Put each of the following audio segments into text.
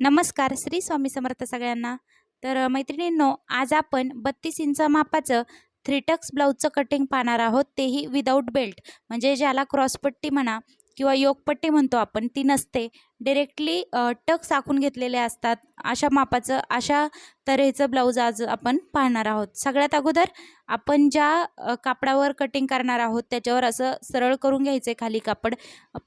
नमस्कार श्री स्वामी समर्थ सगळ्यांना. तर मैत्रिणींनो आज आपण बत्तीस इंच मापाचं थ्री टक्स ब्लाऊजचं कटिंग पाहणार आहोत. तेही विदाऊट बेल्ट म्हणजे ज्याला क्रॉसपट्टी म्हणा किंवा योगपट्टी म्हणतो आपण ती नसते. डिरेक्टली टक्स आखून घेतलेले असतात. अशा मापाचं अशा तऱ्हेचं ब्लाऊज आज आपण पाहणार आहोत. सगळ्यात अगोदर आपण ज्या कापडावर कटिंग करणार आहोत त्याच्यावर असं सरळ करून घ्यायचं आहे खाली कापड.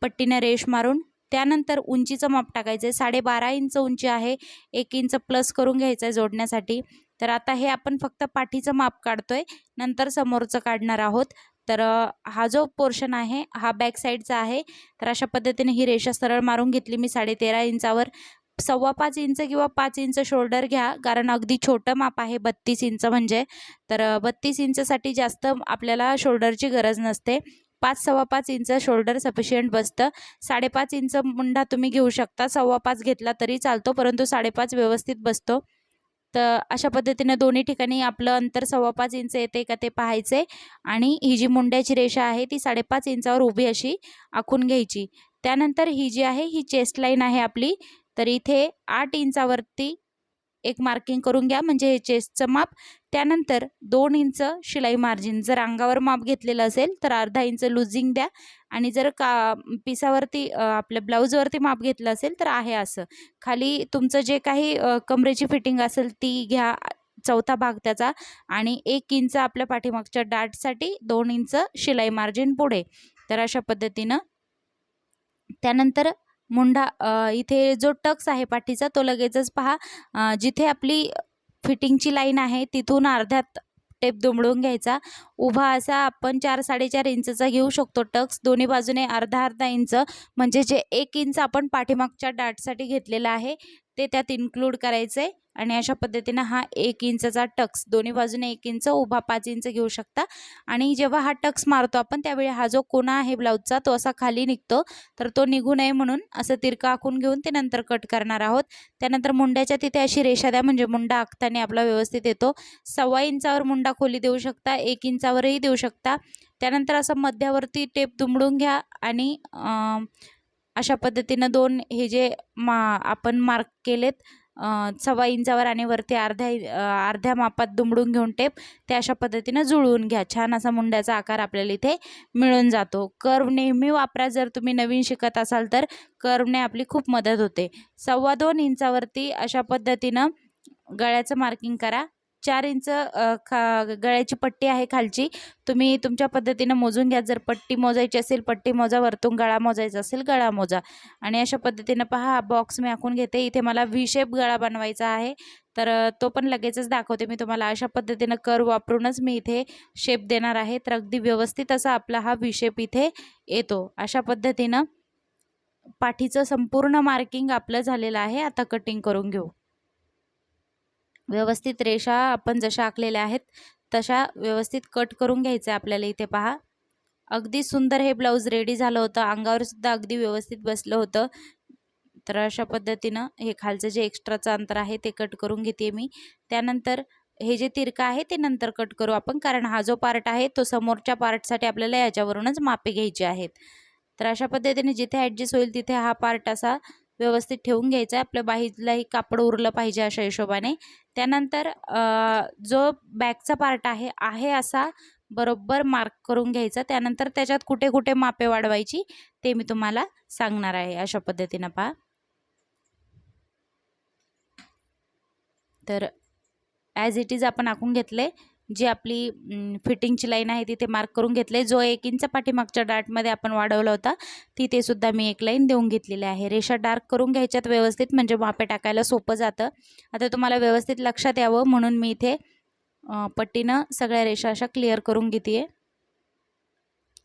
पट्टीनं रेश मारून त्यानंतर उंचीचं माप टाकायचं आहे साडेबारा इंच उंची आहे. एक इंच प्लस करून घ्यायचं आहे जोडण्यासाठी. तर आता हे आपण फक्त पाठीचं माप काढतो आहे नंतर समोरचं काढणार आहोत. तर हा जो पोर्शन आहे हा बॅक साईडचा आहे. तर अशा पद्धतीने ही रेषा सरळ मारून घेतली मी साडेतेरा इंचावर. सव्वा पाच इंच किंवा पाच इंच शोल्डर घ्या. कारण अगदी छोटं माप आहे बत्तीस इंच म्हणजे. तर बत्तीस इंचसाठी जास्त आपल्याला शोल्डरची गरज नसते. पाच सव्वा पाच इंच शोल्डर सफिशियंट बसतं. साडेपाच इंच मुंडा तुम्ही घेऊ शकता. सव्वा पाच घेतला तरी चालतो परंतु साडेपाच व्यवस्थित बसतो. तर अशा पद्धतीने दोन्ही ठिकाणी आपलं अंतर सव्वा पाच इंच येते का ते पाहायचे आणि ही जी मुंड्याची रेषा आहे ती साडेपाच इंचावर उभी अशी आखून घ्यायची. त्यानंतर ही जी आहे ही चेस्ट लाईन आहे आपली. तर इथे आठ इंचावरती एक मार्किंग करून घ्या. म्हणजे हे चेस्टचं माप त्यानंतर दोन इंच शिलाई मार्जिन. जर अंगावर माप घेतलेलं असेल तर अर्धा इंच लुझिंग द्या. आणि जर का पिसावरती आपल्या ब्लाऊजवरती माप घेतलं असेल तर आहे असं. खाली तुमचं जे काही कमरेची फिटिंग असेल ती घ्या. चौथा भाग त्याचा. आणि एक इंच आपल्या पाठीमागच्या डाटसाठी दोन इंच शिलाई मार्जिन पुढे. तर अशा पद्धतीनं. त्यानंतर मुंडा इथे जो टक्स आहे पाठीचा तो लगेचच पहा. जिथे आपली फिटिंगची लाईन आहे तिथून अर्ध्यात टेप दुमडून घ्यायचा. उभा असा आपण चार साडेचार इंचचा घेऊ शकतो टक्स. दोन्ही बाजूने अर्धा अर्धा इंच म्हणजे जे एक इंच आपण पाठीमागच्या डाटसाठी घेतलेलं आहे ते त्यात इन्क्लूड करायचं आहे आणि अशा पद्धतीनं हा एक इंचचा टक्स दोन्ही बाजूने एक इंच उभा पाच इंच घेऊ शकता. आणि जेव्हा हा टक्स मारतो आपण त्यावेळी हा जो कोणा आहे ब्लाऊजचा तो असा खाली निघतो. तर तो निघू नये म्हणून असं तिरका आखून घेऊन ते नंतर कट करणार आहोत. त्यानंतर मुंड्याच्या तिथे अशी रेषा द्या म्हणजे मुंडा आखताना आपला व्यवस्थित येतो. सव्वा इंचावर मुंडा खोली देऊ शकता एक इंचावरही देऊ शकता. त्यानंतर असं मध्यावरती टेप दुमडून घ्या आणि अशा पद्धतीनं दोन हे जे मा आपण मार्क केलेत सव्वा इंचावर आणि वरती अर्ध्या अर्ध्या मापात दुमडून घेऊन टेप ते अशा पद्धतीनं जुळवून घ्या. छान असा मुंड्याचा आकार आपल्याला इथे मिळून जातो. कर्व नेहमी वापरा जर तुम्ही नवीन शिकत असाल तर कर्वने आपली खूप मदत होते. सव्वा दोन इंचावरती अशा पद्धतीनं गळ्याचं मार्किंग करा. चार इंच खा गळ्याची पट्टी आहे खालची. तुम्ही तुमच्या पद्धतीनं मोजून घ्या. जर पट्टी मोजायची असेल पट्टी मोजा. वरतून गळा मोजायचा असेल गळा मोजा. आणि अशा पद्धतीनं पहा हा बॉक्स मी आखून घेते. इथे मला व्ही शेप गळा बनवायचा आहे. तर तो पण लगेचच दाखवते मी तुम्हाला. अशा पद्धतीनं कर वापरूनच मी इथे शेप देणार आहे. तर अगदी व्यवस्थित असा आपला हा व्ही शेप इथे येतो. अशा पद्धतीनं पाठीचं संपूर्ण मार्किंग आपलं झालेलं आहे. आता कटिंग करून घेऊ. व्यवस्थित रेषा आपण जशा आखलेल्या आहेत तशा व्यवस्थित कट करून घ्यायचं आहे आपल्याला इथे पहा. अगदी सुंदर हे ब्लाऊज रेडी झालं होतं. अंगावर सुद्धा अगदी व्यवस्थित बसलं होतं. तर अशा पद्धतीनं हे खालचं जे एक्स्ट्राचं अंतर आहे ते कट करून घेते मी. त्यानंतर हे जे तिरकं आहे ते नंतर कट करू आपण कारण हा जो पार्ट आहे तो समोरच्या पार्टसाठी आपल्याला याच्यावरूनच मापे घ्यायची आहेत. तर अशा पद्धतीने जिथे ॲडजस्ट होईल तिथे हा पार्ट असा व्यवस्थित ठेवून घ्यायचा आहे. आपल्या बाहीलाही कापड उरलं पाहिजे अशा हिशोबाने. त्यानंतर जो बॅकचा पार्ट आहे आहे असा बरोबर मार्क करून घ्यायचा. त्यानंतर त्याच्यात कुठे कुठे मापे वाढवायची ते मी तुम्हाला सांगणार आहे अशा पद्धतीनं पहा. तर ॲज इट इज आपण आखून घेतले जी आपली फिटिंगची लाईन आहे तिथे मार्क करून घेतले जो एक इंच पाठीमागच्या डार्टमध्ये आपण वाढवला होता तिथेसुद्धा मी एक लाईन देऊन घेतलेली आहे. रेषा डार्क करून घ्यायच्यात व्यवस्थित म्हणजे मापे टाकायला सोपं जातं. आता तुम्हाला व्यवस्थित लक्षात यावं म्हणून मी इथे पट्टीनं सगळ्या रेषा अशा क्लिअर करून घेते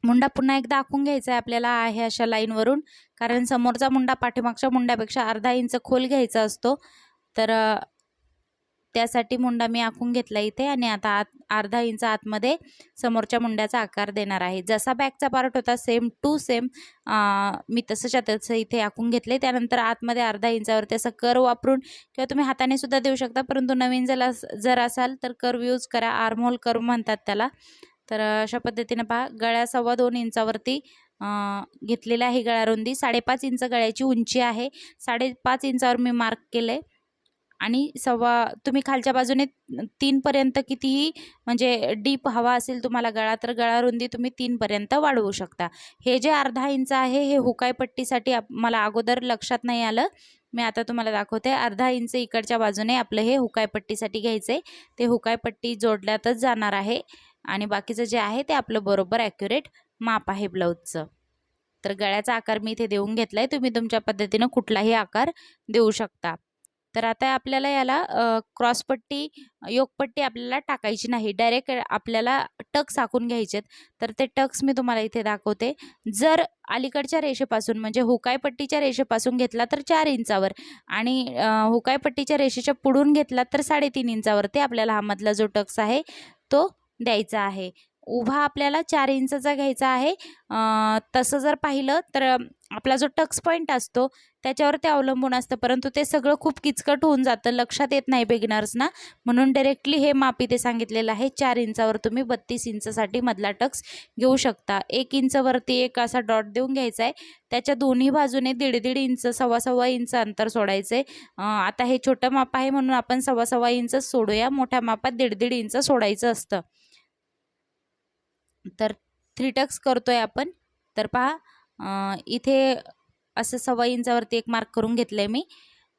मुंडा पुन्हा एकदा आखून घ्यायचा आहे आपल्याला आहे अशा लाईनवरून. कारण समोरचा मुंडा पाठीमागच्या मुंड्यापेक्षा अर्धा इंच खोल घ्यायचा असतो. तर त्यासाठी मुंडा मी आखून घेतला इथे आणि आता आत अर्धा इंच आतमध्ये समोरच्या मुंड्याचा आकार देणार आहे. जसा बॅकचा पार्ट होता सेम टू सेम मी तसंच्या तसं इथे आखून घेतले त्यानंतर आतमध्ये अर्धा इंचावरती असं कर वापरून किंवा तुम्ही हाताने सुद्धा देऊ शकता परंतु नवीन जर जर असाल तर कर्व यूज करा. आर्महोल कर्व म्हणतात त्याला. तर अशा पद्धतीनं पहा गळ्या सव्वा दोन इंचावरती घेतलेला आहे गळा रुंदी. साडेपाच इंच गळ्याची उंची आहे. साडेपाच इंचावर मी मार्क केलं आहे आणि सव्वा तुम्ही खालच्या बाजूने तीनपर्यंत कितीही म्हणजे डीप हवा असेल तुम्हाला गळा तर गळा रुंदी तुम्ही तीनपर्यंत वाढवू शकता. हे जे अर्धा इंच आहे हे हुकायपट्टीसाठी आप मला अगोदर लक्षात नाही आलं. मी आता तुम्हाला दाखवते. अर्धा इंच इकडच्या बाजूने आपलं हे हुकायपट्टीसाठी घ्यायचं आहे ते हुकायपट्टी जोडल्यातच जाणार आहे आणि बाकीचं जे आहे ते आपलं बरोबर ॲक्युरेट माप आहे ब्लाऊजचं तर गळ्याचा आकार मी इथे देऊन घेतला आहे तुम्ही तुमच्या पद्धतीनं कुठलाही आकार देऊ शकता. तर आता आपल्याला याला क्रॉसपट्टी योगपट्टी आपल्याला टाकायची नाही. डायरेक्ट आपल्याला टक्स आखून घ्यायचेत. तर ते टक्स मी तुम्हाला इथे दाखवते. जर अलीकडच्या रेषेपासून म्हणजे हुकायपट्टीच्या रेषेपासून घेतला तर चार इंचावर आणि हुकायपट्टीच्या रेषेच्या पुढून घेतला तर साडेतीन इंचावर ते आपल्याला हा मधला जो टक्स आहे तो द्यायचा आहे. उभा आपल्याला चार इंचचा घ्यायचा आहे. तसं जर पाहिलं तर आपला जो टक्स पॉईंट असतो त्याच्यावर ते अवलंबून असतं. परंतु ते सगळं खूप किचकट होऊन जातं. लक्षात येत नाही बिगिनर्सना म्हणून डायरेक्टली हे माप इथे सांगितलेलं आहे. चार इंचावर तुम्ही बत्तीस इंचसाठी मधला टक्स घेऊ शकता. एक इंचवरती एक असा डॉट देऊन घ्यायचा आहे त्याच्या दोन्ही बाजूने दीड दीड इंच सव्वा सव्वा इंच अंतर सोडायचं आहे आता हे छोटं माप आहे म्हणून आपण सव्वा सव्वा इंच सोडूया. मोठ्या मापात दीड दीड इंच सोडायचं असतं. तर थ्री टक्स करतो आहे आपण. तर पहा इथे असं सव्वा इंचावरती एक मार्क करून घेतलं आहे मी.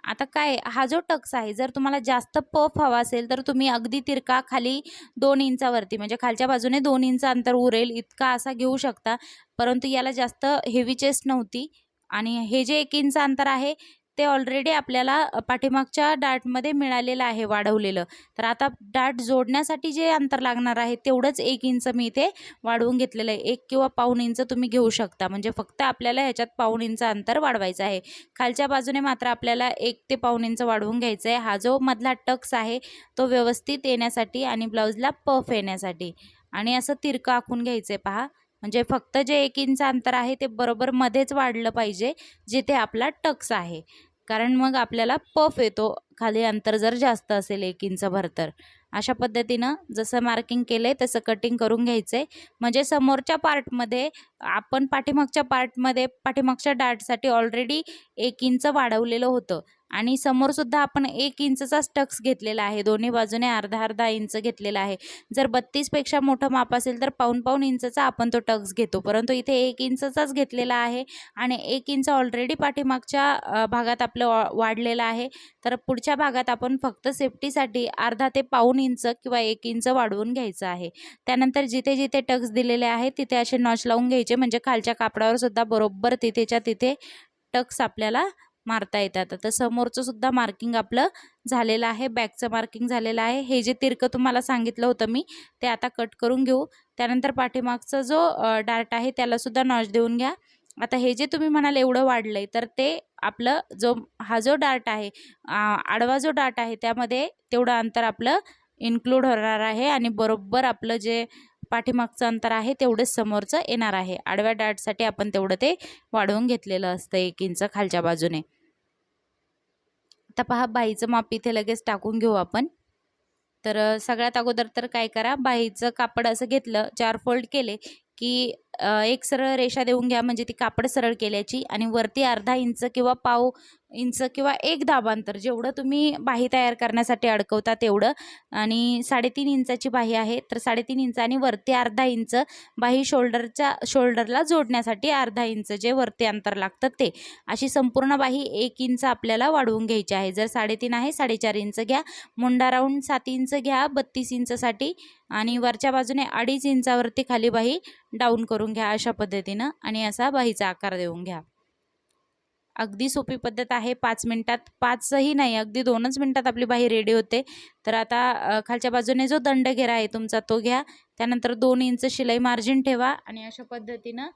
आता काय हा जो टक्स आहे जर तुम्हाला जास्त पफ हवा असेल तर तुम्ही अगदी तिरका खाली दोन इंचावरती म्हणजे खालच्या बाजूने दोन इंच अंतर उरेल इतका असा घेऊ शकता. परंतु याला जास्त हेवी चेस्ट नव्हती. आणि हे जे एक इंच अंतर आहे ते ऑलरेडी आपल्याला पाठीमागच्या डाटमध्ये मिळालेलं आहे वाढवलेलं. तर आता डाट जोडण्यासाठी जे अंतर लागणार आहे तेवढंच एक इंच मी इथे वाढवून घेतलेलं आहे. एक किंवा पाऊन इंच तुम्ही घेऊ शकता. म्हणजे फक्त आपल्याला ह्याच्यात पाऊन इंच अंतर वाढवायचं आहे. खालच्या बाजूने मात्र आपल्याला एक ते पाऊन इंच वाढवून घ्यायचं आहे. हा जो मधला टक्स आहे तो व्यवस्थित येण्यासाठी आणि ब्लाऊजला पफ येण्यासाठी. आणि असं तिरकं आखून घ्यायचं आहे पहा. म्हणजे फक्त जे एक इंच अंतर आहे ते बरोबर मध्येच वाढलं पाहिजे जिथे आपला टक्स आहे. कारण मग आपल्याला पफ येतो खाली अंतर जर जास्त असेल एक इंचभर तर. अशा पद्धतीनं जसं मार्किंग केलं आहे तसं कटिंग करून घ्यायचं आहे म्हणजे समोरच्या पार्टमध्ये आपण पाठीमागच्या पार्टमध्ये पाठीमागच्या डाटसाठी ऑलरेडी एक इंच वाढवलेलं होतं. आणि समोरसुद्धा आपण एक इंचचा स्टक्स घेतलेला आहे. दोन्ही बाजूने अर्धा अर्धा इंच घेतलेला आहे. जर बत्तीसपेक्षा मोठं माप असेल तर पाऊन पाऊन इंचचा आपण तो टक्स घेतो. परंतु इथे एक इंचचाच घेतलेला आहे आणि एक इंच ऑलरेडी पाठीमागच्या भागात आपलं वाढलेलं आहे. तर पुढच्या भागात आपण फक्त सेफ्टीसाठी अर्धा ते पाऊन इंच किंवा एक इंच वाढवून घ्यायचं आहे. त्यानंतर जिथे जिथे टक्स दिलेले आहेत तिथे असे नॉच लावून घ्यायचे. म्हणजे खालच्या कापडावर सुद्धा बरोबर तिथेच्या तिथे टक्स आपल्याला मारता येतात. आता समोरचं सुद्धा मार्किंग आपलं झालेलं आहे बॅकचं मार्किंग झालेलं आहे. हे जे तिरकं तुम्हाला सांगितलं होतं मी ते आता कट करून घेऊ. त्यानंतर पाठीमागचा जो डार्ट आहे त्यालासुद्धा नॉच देऊन घ्या. आता हे जे तुम्ही म्हणाल एवढं वाढलं आहे तर ते आपलं जो हा जो डार्ट आहे आडवा जो डार्ट आहे त्यामध्ये तेवढं अंतर आपलं इन्क्लूड होणार आहे आणि बरोबर आपलं जे पाठीमागचं अंतर आहे तेवढंच समोरचं येणार आहे. आडव्या डाटसाठी आपण तेवढं ते वाढवून घेतलेलं असतं एक इंच खालच्या बाजूने. आता पहा बाईचं माप इथे लगेच टाकून घेऊ आपण. तर सगळ्यात अगोदर तर काय करा बाईचं कापड असं घेतलं चार फोल्ड केले की एक सरळ रेषा देऊन घ्या म्हणजे ती कापड सरळ केल्याची आणि वरती अर्धा इंच किंवा पाव इंच किंवा एक दाबांतर जेवढं तुम्ही बाही तयार करण्यासाठी अडकवता तेवढं. आणि साडेतीन इंचाची बाही आहे तर साडेतीन इंच आणि वरती अर्धा इंच बाही शोल्डरच्या शोल्डरला जोडण्यासाठी अर्धा इंच जे वरती अंतर लागतं ते. अशी संपूर्ण बाही एक इंच आपल्याला वाढवून घ्यायची आहे. जर साडेतीन आहे साडेचार इंच घ्या. मुंडा राऊंड सात इंच घ्या बत्तीस इंचसाठी आणि वरच्या बाजूने अडीच इंचावरती खाली बाही डाऊन करून घ्या अशा पद्धतीनं आणि असा बाहीचा आकार देऊन घ्या. अगदी सोपी पद्धत आहे पाच मिनटात. पाचही नाही अगदी दोनच मिनटात आपली बाही रेडी होते. तर आता खालच्या बाजूने जो दंड घेरा आहे तुमचा तो घ्या. त्यानंतर दोन इंच शिलाई मार्जिन ठेवा आणि अशा पद्धतीनं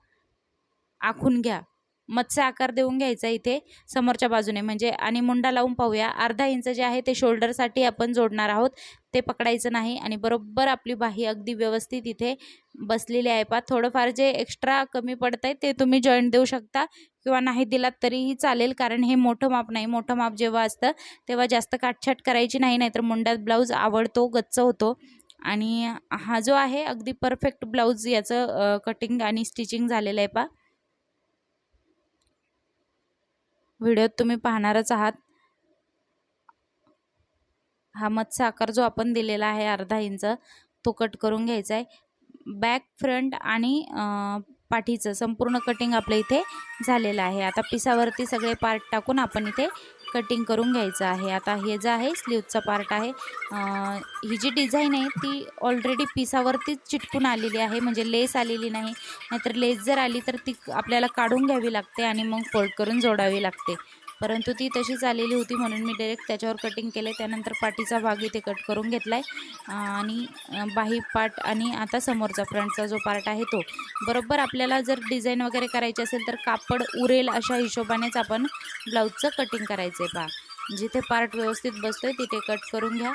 आखून घ्या. मत्स्य आकार देऊन घ्यायचा इथे समोरच्या बाजूने. म्हणजे आणि मुंडा लावून पाहूया. अर्धा इंच जे आहे ते शोल्डरसाठी आपण जोडणार आहोत. ते पकडायचं नाही आणि बरोबर आपली बाही अगदी व्यवस्थित इथे बसलेली आहे. पा थोडंफार जे एक्स्ट्रा कमी पडत आहे ते तुम्ही जॉईंट देऊ शकता किंवा नाही दिलात तरीही चालेल. कारण हे मोठं माप नाही. मोठं माप जेव्हा असतं तेव्हा जास्त काटछाट करायची नाही. नाहीतर मुंड्यात ब्लाऊज आवडतो गच्च होतो. आणि हा जो आहे अगदी परफेक्ट ब्लाऊज याचं कटिंग आणि स्टिचिंग झालेलं आहे. पा व्हिडिओत तुम्ही पाहणारच आहात. हा मत्स्य आकार जो आपण दिलेला आहे अर्धा इंच तो कट करून घ्यायचा आहे. बॅक फ्रंट आणि पाठीचं संपूर्ण कटिंग आपलं इथे झालेलं आहे. आता पिसावरती सगळे पार्ट टाकून आपण इथे कटिंग करून घ्यायचं आहे. आता हे जे आहे स्लीवचा पार्ट आहे. ही जी डिझाईन आहे ती ऑलरेडी पिसावरतीच चिटकून आलेली आहे. म्हणजे लेस आलेली नाही. नाहीतर लेस जर आली तर ती आपल्याला काढून घ्यावी लागते आणि मग फोल्ड करून जोडावी लागते. परंतु ती तशीच आलेली होती म्हणून मी डायरेक्ट त्याच्यावर कटिंग केलं त्यानंतर पाठीचा भाग इथे कट करून घेतला आहे आणि बाही पार्ट आणि आता समोरचा फ्रंटचा जो पार्ट आहे तो. बरोबर आपल्याला जर डिझाईन वगैरे करायची असेल तर कापड उरेल अशा हिशोबानेच आपण ब्लाऊजचं कटिंग करायचं आहे पहा. जिथे पार्ट व्यवस्थित बसतो आहे तिथे कट करून घ्या.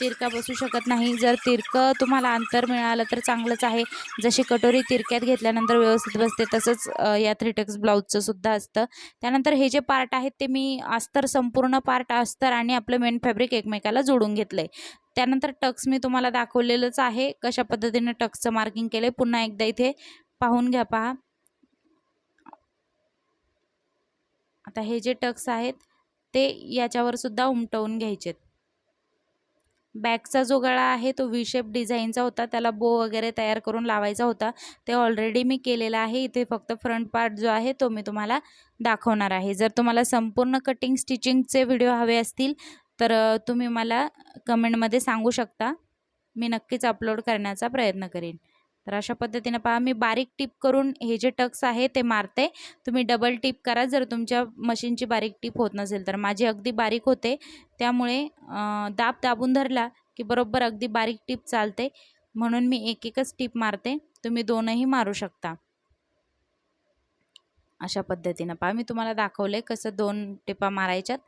तिरका बसू शकत नाही. जर तिरकं तुम्हाला अंतर मिळालं तर चांगलंच आहे. जशी कटोरी तिरक्यात घेतल्यानंतर व्यवस्थित बसते तसंच या थ्रीटेक्स ब्लाऊजचं सुद्धा असतं. त्यानंतर हे जे पार्ट आहेत ते मी अस्तर संपूर्ण पार्ट अस्तर आणि आपलं मेन फॅब्रिक एकमेकाला जोडून घेतलं आहे त्यानंतर टक्स मी तुम्हाला दाखवलेलंच आहे. कशा पद्धतीने टक्सचं मार्किंग केलं पुन्हा एकदा इथे पाहून घ्या पहा. आता हे जे टक्स आहेत ते याच्यावर सुद्धा उमटवून घ्यायचेत. बॅकचा जो गळा आहे तो व्ही शेप डिझाईनचा होता. त्याला बो वगैरे तयार करून लावायचा होता. ते ऑलरेडी मी केलेला आहे. इथे फक्त फ्रंट पार्ट जो आहे तो मी तुम्हाला दाखवणार आहे. जर तुम्हाला संपूर्ण कटिंग स्टिचिंगचे व्हिडिओ हवे असतील तर तुम्ही मला कमेंटमध्ये सांगू शकता. मी नक्कीच अपलोड करण्याचा प्रयत्न करेन. तर अशा पद्धतीनं पहा मी बारीक टिप करून हे जे टक्स आहे ते मारते. तुम्ही डबल टिप करा जर तुमच्या मशीनची बारीक टिप होत नसेल तर. माझी अगदी बारीक होते. त्यामुळे दाब दाबून धरला की बरोबर अगदी बारीक टिप चालते. म्हणून मी एक एकच टिप मारते. तुम्ही दोनही मारू शकता. अशा पद्धतीनं पहा मी तुम्हाला दाखवले कसं दोन टिपा मारायच्यात.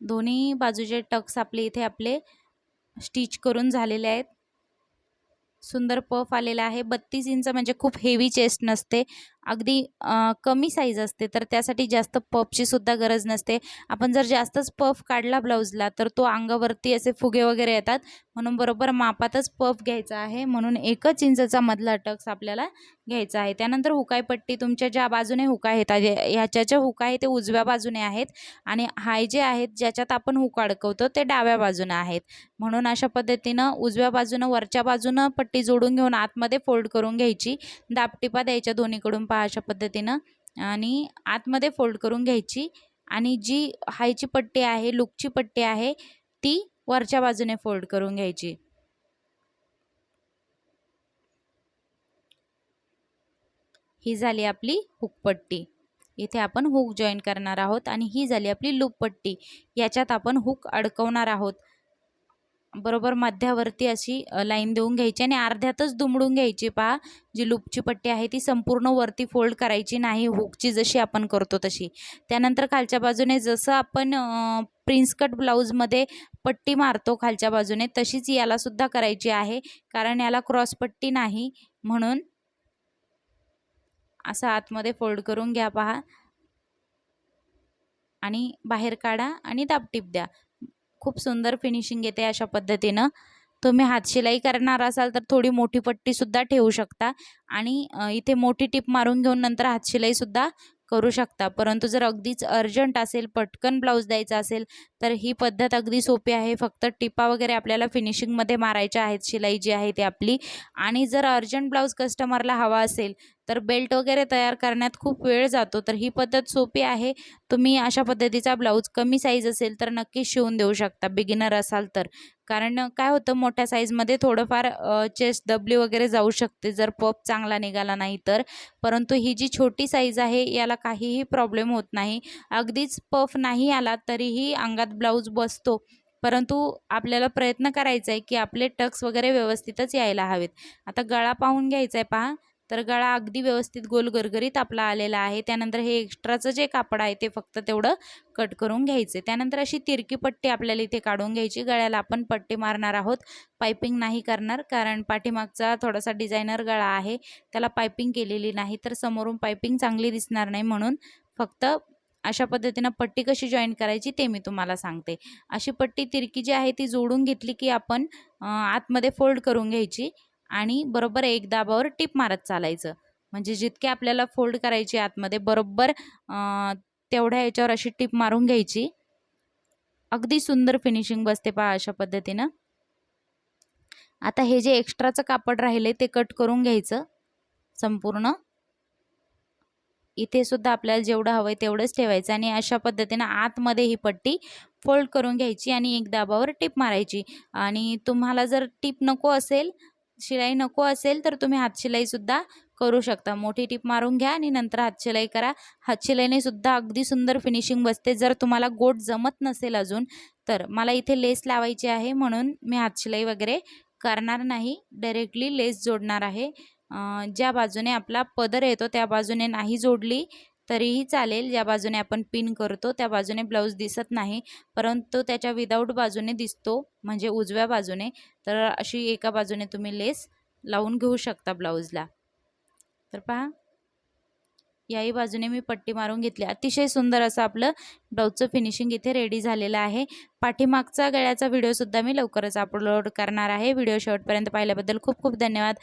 दोन्ही बाजूचे टक्स आपले इथे आपले स्टिच करून झालेले आहेत. सुंदर पफ आलेला आहे. बत्तीस इंच म्हणजे खूप हेवी चेस्ट नसते. अगदी कमी साईज असते तर त्यासाठी जास्त पफची सुद्धा गरज नसते. आपण जर जास्तच पफ काढला ब्लाऊजला तर तो अंगावरती असे फुगे वगैरे येतात. म्हणून बरोबर मापातच पफ घ्यायचा आहे. म्हणून एकच इंचचा मधला टक्स आपल्याला घ्यायचा आहे. त्यानंतर हुकायपट्टी तुमच्या ज्या बाजूने हुका आहेत ह्याच्या ज्या हुका आहे ते उजव्या बाजूने आहेत. आणि हाय जे आहेत ज्याच्यात आपण हुका अडकवतो ते डाव्या बाजूने आहेत. म्हणून अशा पद्धतीनं उजव्या बाजूनं वरच्या बाजूनं पट्टी जोडून घेऊन आतमध्ये फोल्ड करून घ्यायची. दापटिपा द्यायच्या दोन्हीकडून पहा अशा पद्धतीनं आणि आतमध्ये फोल्ड करून घ्यायची. आणि जी हायची पट्टी आहे लुकची पट्टी आहे ती वरच्या बाजूने फोल्ड करून घ्यायची. ही झाली आपली हुकपट्टी इथे आपण हुक जॉईन करणार आहोत आणि ही झाली आपली लूपपट्टी याच्यात आपण हुक अडकवणार आहोत. बरोबर मध्यावरती अशी लाईन देऊन घ्यायची आणि अर्ध्यातच दुमडून घ्यायची. पहा जी लूपची पट्टी आहे ती संपूर्ण वरती फोल्ड करायची नाही हुकची जशी आपण करतो तशी. त्यानंतर खालच्या बाजूने जसं आपण प्रिन्स कट ब्लाऊजमध्ये पट्टी मारतो खालच्या बाजूने तशीच यालासुद्धा करायची आहे. कारण याला क्रॉस पट्टी नाही म्हणून असं आतमध्ये फोल्ड करून घ्या पहा. आणि बाहेर काढा आणि दाबटीप द्या. खूप सुंदर फिनिशिंग येते अशा पद्धतीनं. तुम्ही हातशिलाई करणार असाल तर थोडी मोठी पट्टीसुद्धा ठेवू शकता. आणि इथे मोठी टिप मारून घेऊन नंतर हातशिलाईसुद्धा करू शकता. परंतु जर अगदीच अर्जंट असेल पटकन ब्लाऊज द्यायचा असेल तर ही पद्धत अगदी सोपी आहे. फक्त टिपा वगैरे आपल्याला फिनिशिंगमध्ये मारायच्या आहेत शिलाई जी आहे ती आपली. आणि जर अर्जंट ब्लाऊज कस्टमरला हवा असेल तर बेल्ट वगैरे तयार करण्यात खूप वेळ जातो. तर ही पद्धत सोपी आहे. तुम्ही अशा पद्धतीचा ब्लाऊज कमी साईज असेल तर नक्की शिवून देऊ शकता. बिगिनर असाल तर. कारण काय होतं मोठ्या साईजमध्ये थोडंफार चेस्ट दबली वगैरे जाऊ शकते. जर पप चांगला निघाला नाही तर. परंतु ही जी छोटी साईज आहे याला काहीही प्रॉब्लेम होत नाही. अगदीच पफ नाही आला तरीही अंगात ब्लाऊज बसतो. परंतु आपल्याला प्रयत्न करायचा आहे की आपले टक्स वगैरे व्यवस्थितच यायला हवेत. आता गळा पाहून घ्यायचा आहे पहा. तर गळा अगदी व्यवस्थित गोल गरगरीत आपला आलेला आहे. त्यानंतर हे एक्स्ट्राचं जे कापड आहे ते फक्त तेवढं कट करून घ्यायचं. त्यानंतर अशी तिरकी पट्टी आपल्याला इथे काढून घ्यायची. गळ्याला आपण पट्टी मारणार आहोत. पायपिंग नाही करणार कारण पाठीमागचा थोडासा डिझायनर गळा आहे. त्याला पायपिंग केलेली नाही तर समोरून पायपिंग चांगली दिसणार नाही म्हणून फक्त अशा पद्धतीनं पट्टी कशी जॉईन करायची ते मी तुम्हाला सांगते. अशी पट्टी तिरकी जी आहे ती जोडून घेतली की आपण आतमध्ये फोल्ड करून घ्यायची. आणि बरोबर एक दाबावर टिप मारत चालायचं. म्हणजे जितके आपल्याला फोल्ड करायची आतमध्ये बरोबर तेवढ्या याच्यावर अशी टिप मारून घ्यायची. अगदी सुंदर फिनिशिंग बसते पहा अशा पद्धतीनं. आता हे जे एक्स्ट्राचं कापड राहिले ते कट करून घ्यायचं संपूर्ण. इथे सुद्धा आपल्याला जेवढं हवं आहे तेवढंच ठेवायचं आणि अशा पद्धतीनं आतमध्ये ही पट्टी फोल्ड करून घ्यायची आणि एक दाबावर टिप मारायची. आणि तुम्हाला जर टिप नको असेल शिलाई नको असेल तर तुम्ही हातशिलाईसुद्धा करू शकता. मोठी टीप मारून घ्या आणि नंतर हातशिलाई करा. हातशिलाईने सुद्धा अगदी सुंदर फिनिशिंग बसते. जर तुम्हाला गोट जमत नसेल अजून तर मला इथे लेस लावायची आहे म्हणून मी हातशिलाई वगैरे करणार नाही. डायरेक्टली लेस जोडणार आहे. ज्या बाजूने आपला पदर येतो त्या बाजूने नाही जोडली तरीही चालेल. ज्या बाजूने आपण पिन करतो त्या बाजूने ब्लाऊज दिसत नाही. परंतु त्याच्या विदाऊट बाजूने दिसतो म्हणजे उजव्या बाजूने. तर अशी एका बाजूने तुम्ही लेस लावून घेऊ शकता ब्लाऊजला. तर पहा. याही बाजूने मी पट्टी मारून घेतली. अतिशय सुंदर असं आपलं ब्लाऊजचं फिनिशिंग इथे रेडी झालेलं आहे. पाठीमागचा गळ्याचा व्हिडिओसुद्धा मी लवकरच अपलोड करणार आहे. व्हिडिओ शेवटपर्यंत पाहिल्याबद्दल खूप खूप धन्यवाद.